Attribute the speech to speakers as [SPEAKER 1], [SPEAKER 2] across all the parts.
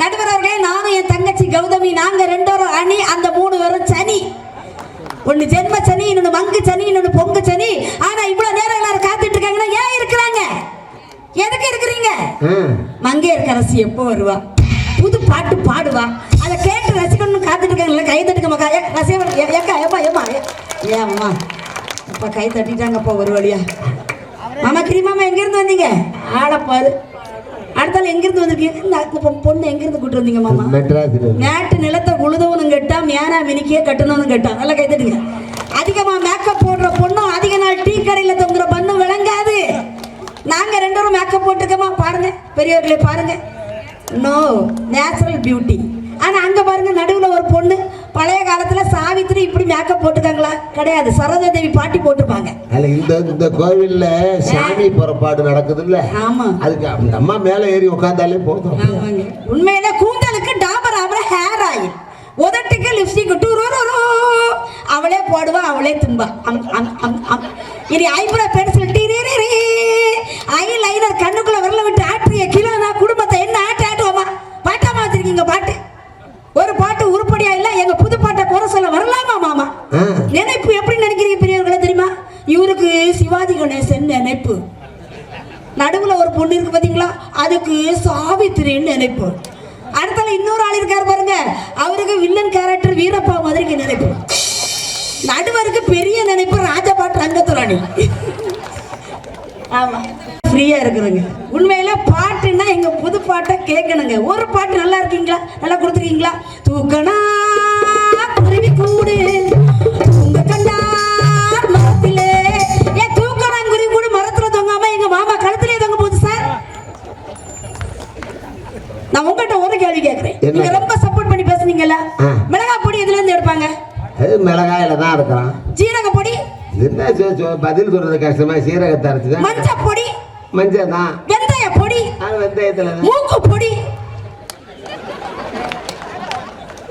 [SPEAKER 1] நடுவரவர்களே நானும் என் தங்கச்சி கௌதமி நாங்க ரெண்டோரும் அணி அந்த மூணு பேரும் சனி ஒன்னு ஜென்ம சனி இன்னொன்னு மங்கு சனி இன்னொன்னு பொங்கு சனி ஆனா இவ்வளவு நேரம் எல்லாரும் காத்துட்டு இருக்காங்கன்னா ஏன் இருக்கிறாங்க எதுக்கு இருக்கிறீங்க மங்கையர் அரசு எப்போ வருவா புது பாட்டு பாடுவா அதை கேட்டு ரசிக்கணும்னு காத்துட்டு இருக்காங்கல்ல கை தட்டுக்க மக்கா ரசிகன் ஏக்கா ஏமா ஏமா ஏமா அப்பா கை தட்டிட்டாங்கப்பா ஒரு வழியா மாமா கிரிமாமா எங்கேருந்து வந்தீங்க ஆடப்பாது அடுத்தால எங்கிருந்து வந்திருக்கீங்க இந்த பொண்ணு எங்கிருந்து கூட்டு வந்தீங்க மாமா நேற்று நிலத்தை உழுதவனும் கேட்டா மேனா மினிக்கே கட்டணும்னு கேட்டா நல்லா கைத்தட்டுங்க அதிகமா மேக்கப் போடுற பொண்ணும் அதிக நாள் டீ கடையில் தொங்குற பண்ணும் விளங்காது நாங்க ரெண்டு பேரும் மேக்கப் போட்டுக்கமா பாருங்க பெரியவர்களே பாருங்க நோ நேச்சுரல் பியூட்டி ஆனா அங்க பாருங்க நடுவில் ஒரு பொண்ணு பழைய காலத்துல சாவித்திரி இப்படி மேக்கப் போட்டுக்காங்களா கிடையாது சரோஜா தேவி பாட்டி போட்டுப்பாங்க
[SPEAKER 2] அல்ல இந்த இந்த கோவில்ல சாமி புறப்பாடு நடக்குது இல்ல ஆமா அதுக்கு நம்ம மேல ஏறி உட்கார்ந்தாலே போதும்
[SPEAKER 1] உண்மையில கூந்தலுக்கு டாபர் அவரை ஹேர் ஆயில் உதட்டுக்கு லிப்ஸ்டிக் டூ அவளே போடுவா அவளே தும்பா இனி ஐப்ரோ பென்சில் டீ ஐ லைனர் கண்ணுக்குள்ள வரல விட்டு ஆட்டுறிய கிலோ நான் குடும்பத்தை என்ன ஆட்டு ஆட்டுவோமா பாட்டா வச்சிருக்கீங்க பாட்டு ஒரு பாட்டு உருப்படியா இல்ல எங்க புது பாட்டை குறை சொல்ல வரலாமா மாமா நினைப்பு எப்படி நினைக்கிறீங்க பெரியவர்களே தெரியுமா இவருக்கு சிவாஜி கணேசன் நினைப்பு நடுவுல ஒரு பொண்ணு இருக்கு பாத்தீங்களா அதுக்கு சாவித்திரின்னு நினைப்பு அடுத்தால இன்னொரு ஆள் இருக்காரு பாருங்க அவருக்கு வில்லன் கேரக்டர் வீரப்பா மாதிரி நினைப்பு நடுவருக்கு பெரிய நினைப்பு ராஜபாட் ரங்கத்துராணி ஆமா ஃப்ரீயாக இருக்குதுங்க உண்மையில பாட்டுன்னா எங்க புது பாட்டை கேட்கணுங்க ஒரு பாட்டு நல்லா இருக்கீங்களா நல்லா கொடுத்துருக்கீங்களா தூக்கணா குருவி கூடு தூங்க கண்டா மரத்திலே ஏன் தூக்கணா குருவி கூடு மரத்துல தொங்காம எங்க மாமா கழுத்திலே தொங்க போகுது சார் நான் உங்கள்கிட்ட ஒரு கேள்வி கேட்குறேன் நீங்கள் ரொம்ப சப்போர்ட் பண்ணி பேசுனீங்கல்ல மிளகா பொடி இருந்து எடுப்பாங்க
[SPEAKER 2] அது மிளகாயில தான் இருக்கிறான் ஜீரக பொடி என்ன பதில் சொல்றது கஷ்டமா சீரகத்தை அரைச்சு மஞ்சள் பொடி மஞ்சதான் தான்
[SPEAKER 1] வெந்தய பொடி
[SPEAKER 2] அது வெந்தயத்துல
[SPEAKER 1] மூக்கு பொடி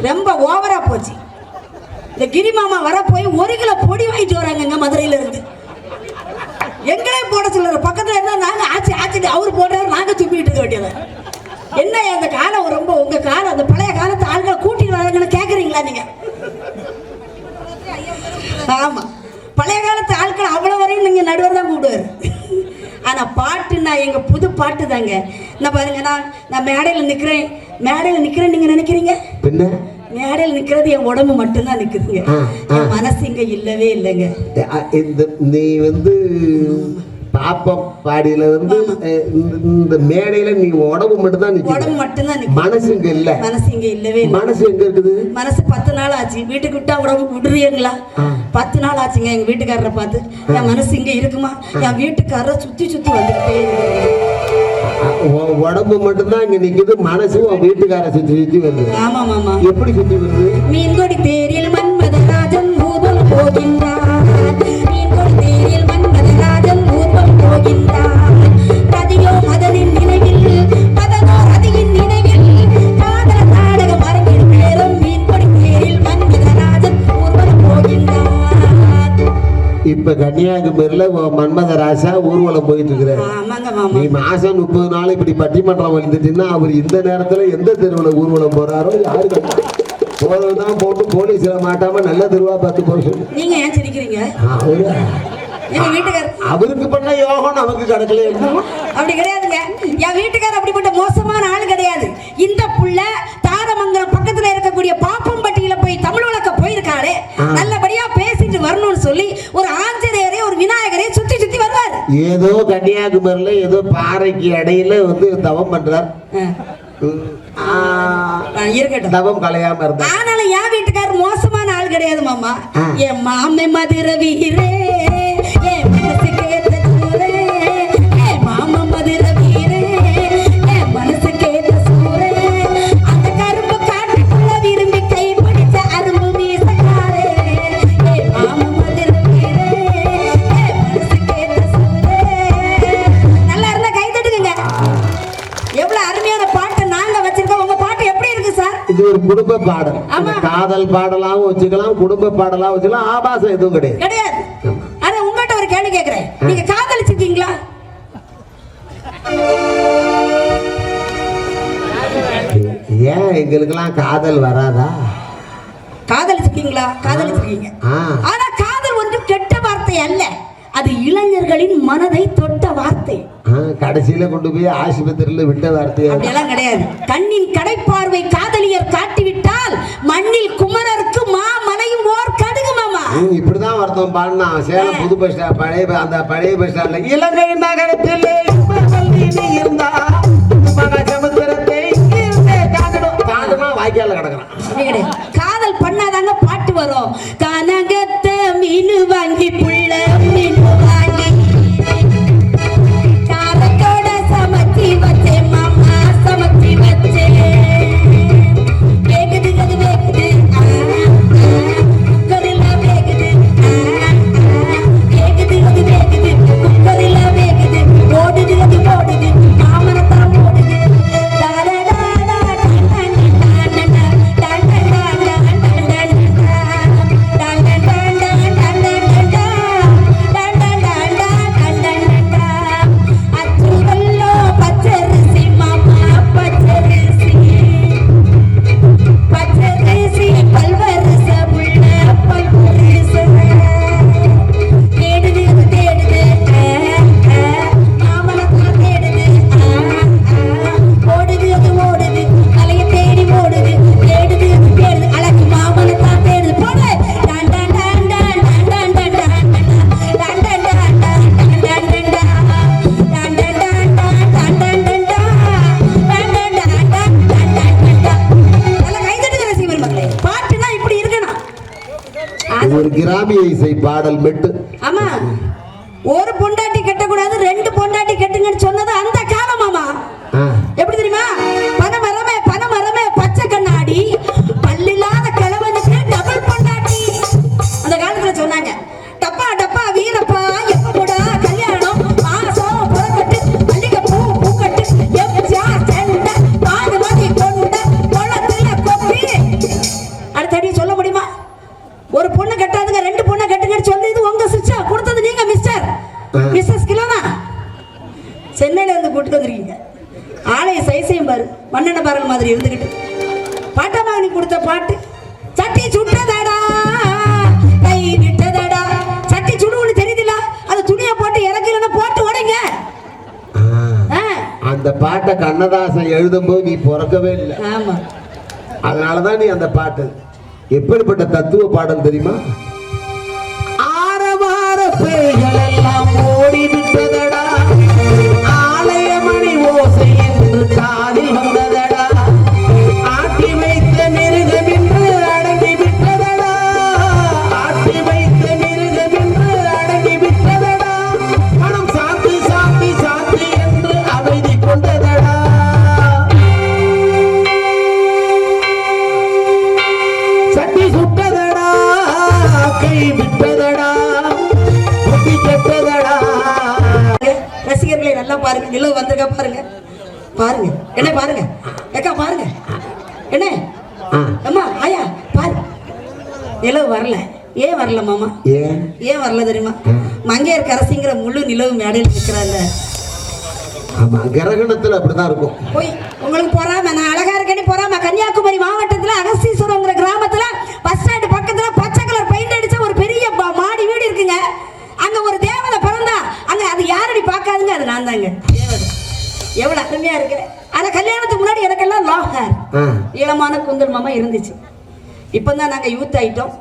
[SPEAKER 1] ரொம்ப ஓவரா போச்சு இந்த கிரி மாமா வர போய் ஒரு கிலோ பொடி வாங்கிட்டு வராங்க மதுரையில இருந்து எங்களே போட சொல்லுற பக்கத்துல இருந்தா நாங்க ஆச்சு ஆச்சு அவர் போடுறாரு நாங்க துப்பிட்டு இருக்க வேண்டியது என்ன அந்த காலம் ரொம்ப உங்க காலம் அந்த பழைய காலத்து ஆள்கள் கூட்டிட்டு வராங்கன்னு கேக்குறீங்களா நீங்க ஆமா பழைய காலத்து ஆட்கள் அவ்வளவு வரையும் நீங்க நடுவர் தான் கூப்பிடுவாரு ஆனால் பாட்டுன்னா எங்கள் புது பாட்டு தாங்க நான் பாருங்க நான் நான் மேடையில் நிற்கிறேன் மேடையில் நிற்கிறேன் நீங்கள் நினைக்கிறீங்க மேடையில் நிற்கிறது என் உடம்பு மட்டும்தான் நிற்குதுங்க என் மனசு இங்கே இல்லவே இல்லைங்க
[SPEAKER 2] இந்த நீ வந்து பாடியில இருந்து இந்த மேடையில நீ உடம்பு மட்டும் தான் உடம்பு மட்டும் தான் மனசு இங்க இல்ல
[SPEAKER 1] மனசு இங்க இல்லவே
[SPEAKER 2] மனசு எங்க இருக்குது
[SPEAKER 1] மனசு பத்து நாள் ஆச்சு வீட்டுக்கு விட்டா உடம்பு விடுறீங்களா பத்து நாள் ஆச்சுங்க எங்க வீட்டுக்காரரை பார்த்து என் மனசு இங்க இருக்குமா என் வீட்டுக்காரரை சுத்தி சுத்தி வந்துகிட்டே
[SPEAKER 2] உடம்பு மட்டும்தான் இங்க நிக்குது மனசு உன் வீட்டுக்கார சுத்தி சுத்தி வருது ஆமா ஆமா எப்படி சுத்தி வருது
[SPEAKER 1] மீன்கொடி தேரில் மன்மதராஜன் பூதம் போகின்றான் மீன்கொடி
[SPEAKER 2] இப்ப கன்னியாகுமரியில மன்மத ராசா ஊர்வலம் போயிட்டு
[SPEAKER 1] இருக்கிறாரு நீ
[SPEAKER 2] மாசம் முப்பது நாள் இப்படி பட்டிமன்றம் வந்துட்டுன்னா அவர் இந்த நேரத்துல எந்த தெருவில் ஊர்வலம் போறாரோ யாருக்கு போறதுதான் போட்டு போலீஸ்ல மாட்டாம நல்ல தெருவா பார்த்து போய்
[SPEAKER 1] நீங்க ஏன் சிரிக்கிறீங்க என் வீட்டுக்காரர்
[SPEAKER 2] அவருக்கு பண்ண யோகம் நமக்கு கிடைக்கல
[SPEAKER 1] அப்படி கிடையாதுங்க என் வீட்டுக்காரர் அப்படிப்பட்ட மோசமான ஆள் கிடையாது இந்த புள்ள தாரமங்கலம் பக்கத்துல இருக்கக்கூடிய பாப்பம்பட்டியில போய் தமிழ் வழக்க போயிருக்காரு நல்லபடியா பேசிட்டு வரணும்னு சொல்லி ஒரு ஆஞ்சநேயரே ஒரு விநாயகரே சுத்தி சுத்தி வருவார்
[SPEAKER 2] ஏதோ கன்னியாகுமரியில ஏதோ பாறைக்கு இடையில வந்து தவம் பண்றார் இருக்கட்டும் தவம் கலையாம இருந்தா
[SPEAKER 1] ஆனாலும் என் வீட்டுக்காரர் மோசமான ஆள் கிடையாது மாமா என் மாமே மதுரவீரே
[SPEAKER 2] குடும்ப பாடல் காதல் பாடலாவும் வச்சுக்கலாம் குடும்ப பாடலாவும் வச்சுக்கலாம் ஆபாசம் எதுவும் கிடையாது
[SPEAKER 1] கிடையாது ஆனா உங்ககிட்ட ஒரு கேள்வி கேக்குறேன் நீங்க காதலிச்சிருக்கீங்களா
[SPEAKER 2] ஏன் எங்களுக்கெல்லாம் காதல் வராதா
[SPEAKER 1] காதலிச்சிருக்கீங்களா காதலிச்சிருக்கீங்க ஆனா காதல் ஒன்றும் கெட்ட வார்த்தை அல்ல அது இளைஞர்களின் மனதை தொட்ட வார்த்தை
[SPEAKER 2] கடைசியில கொண்டு போய் ஆஸ்பத்திரியில விட்ட வார்த்தை
[SPEAKER 1] அப்படியெல்லாம் கிடையாது கண்ணின் கடைப்பார்வை காதலியர் காட்டிவிட்டால் மண்ணில் குமரருக்கு மா மனையும் ஓர் கடுகு மாமா
[SPEAKER 2] இப்படிதான் வருத்தம் பாடினா சேலம் புது பஸ் ஸ்டாண்ட் பழைய அந்த பழைய பஸ் ஸ்டாண்ட்ல
[SPEAKER 1] இலங்கை நகரத்தில் இருந்தா சமுத்திரத்தை வாய்க்கால கிடக்குறான் காதல் பண்ணாதாங்க பாட்டு வரும்
[SPEAKER 2] இசை பாடல் மெட்டு
[SPEAKER 1] ஆமா ஒரு பொண்டாட்டி கட்டக்கூடாது ரெண்டு பொண்டாட்டி கட்டுங்கன்னு சொன்னது அந்த காலம் எப்படி தெரியுமா கொடுத்த பாட்டு சட்டி சுட்டதடா கை விட்டதடா சட்டி சுடுன்னு தெரியுதுல அது துணியை போட்டு இறக்கலன்னு போட்டு உடைங்க
[SPEAKER 2] அந்த பாட்டை கண்ணதாசன் எழுதும்போது நீ பிறக்கவே இல்லை ஆமா அதனாலதான் நீ அந்த பாட்டு எப்படிப்பட்ட தத்துவ பாடல் தெரியுமா
[SPEAKER 1] பாருங்க என்ன பாருங்க அக்கா பாருங்க என்ன அம்மா ஆயா பாரு நிலவு வரல ஏன் வரல மாமா ஏன் வரல தெரியுமா மங்கையர் கரசிங்கிற முழு நிலவு மேடையில் இருக்கிறாங்க
[SPEAKER 2] ஆமா கிரகணத்துல அப்படிதான் இருக்கும்
[SPEAKER 1] போய் உங்களுக்கு போறாம நான் அழகா இருக்கேன்னு போறாம கன்னியாகுமரி மாவட்டத்துல அகஸ்தி ஈழமான குந்தல் மாமா இருந்துச்சு இப்போ தான் நாங்கள் யூத் ஆகிட்டோம்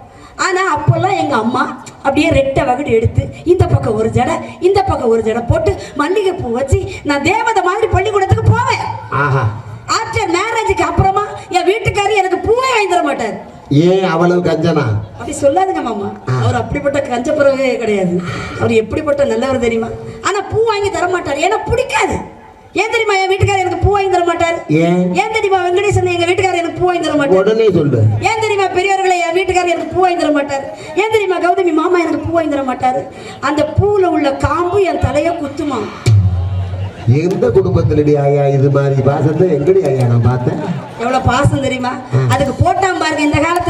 [SPEAKER 1] ஆனால் அப்போல்லாம் எங்கள் அம்மா அப்படியே ரெட்டை வகுடு எடுத்து இந்த பக்கம் ஒரு ஜடை இந்த பக்கம் ஒரு ஜடை போட்டு மல்லிகை பூ வச்சு நான் தேவதை மாதிரி பள்ளிக்கூடத்துக்கு போவேன் ஆஃப்டர் மேரேஜுக்கு அப்புறமா என் வீட்டுக்காரி எனக்கு பூவே வாங்கி தர மாட்டார்
[SPEAKER 2] ஏன் அவ்வளவு கஞ்சனா
[SPEAKER 1] அப்படி சொல்லாதுங்க மாமா அவர் அப்படிப்பட்ட கஞ்ச பிறகு கிடையாது அவர் எப்படிப்பட்ட நல்லவர் தெரியுமா ஆனா பூ வாங்கி தர மாட்டார் ஏன்னா பிடிக்காது ஏன் தெரியுமா என் வீட்டுக்காரர் எனக்கு பூ வாங்கி தர மாட்டார் ஏன் தெரியுமா வெங்கடேசன் எங்க வீட்டுக்காரர் எனக்கு பூ வாங்கி தர மாட்டார்
[SPEAKER 2] உடனே சொல்றேன்
[SPEAKER 1] ஏன் தெரியுமா பெரியவர்களை என் வீட்டுக்காரர் எனக்கு பூ வாங்கி தர மாட்டார் ஏன் தெரியுமா கௌதமி மாமா எனக்கு பூ வாங்கி தர மாட்டார் அந்த பூல உள்ள காம்பு என் தலைய குத்துமா
[SPEAKER 2] எந்த குடும்பத்திலடி ஐயா இது மாதிரி பாசத்தை எங்கடி ஐயா நான் பார்த்தேன்
[SPEAKER 1] எவ்வளவு பாசம் தெரியுமா அதுக்கு போட்டான் பாருங்க இந்த காலத்துல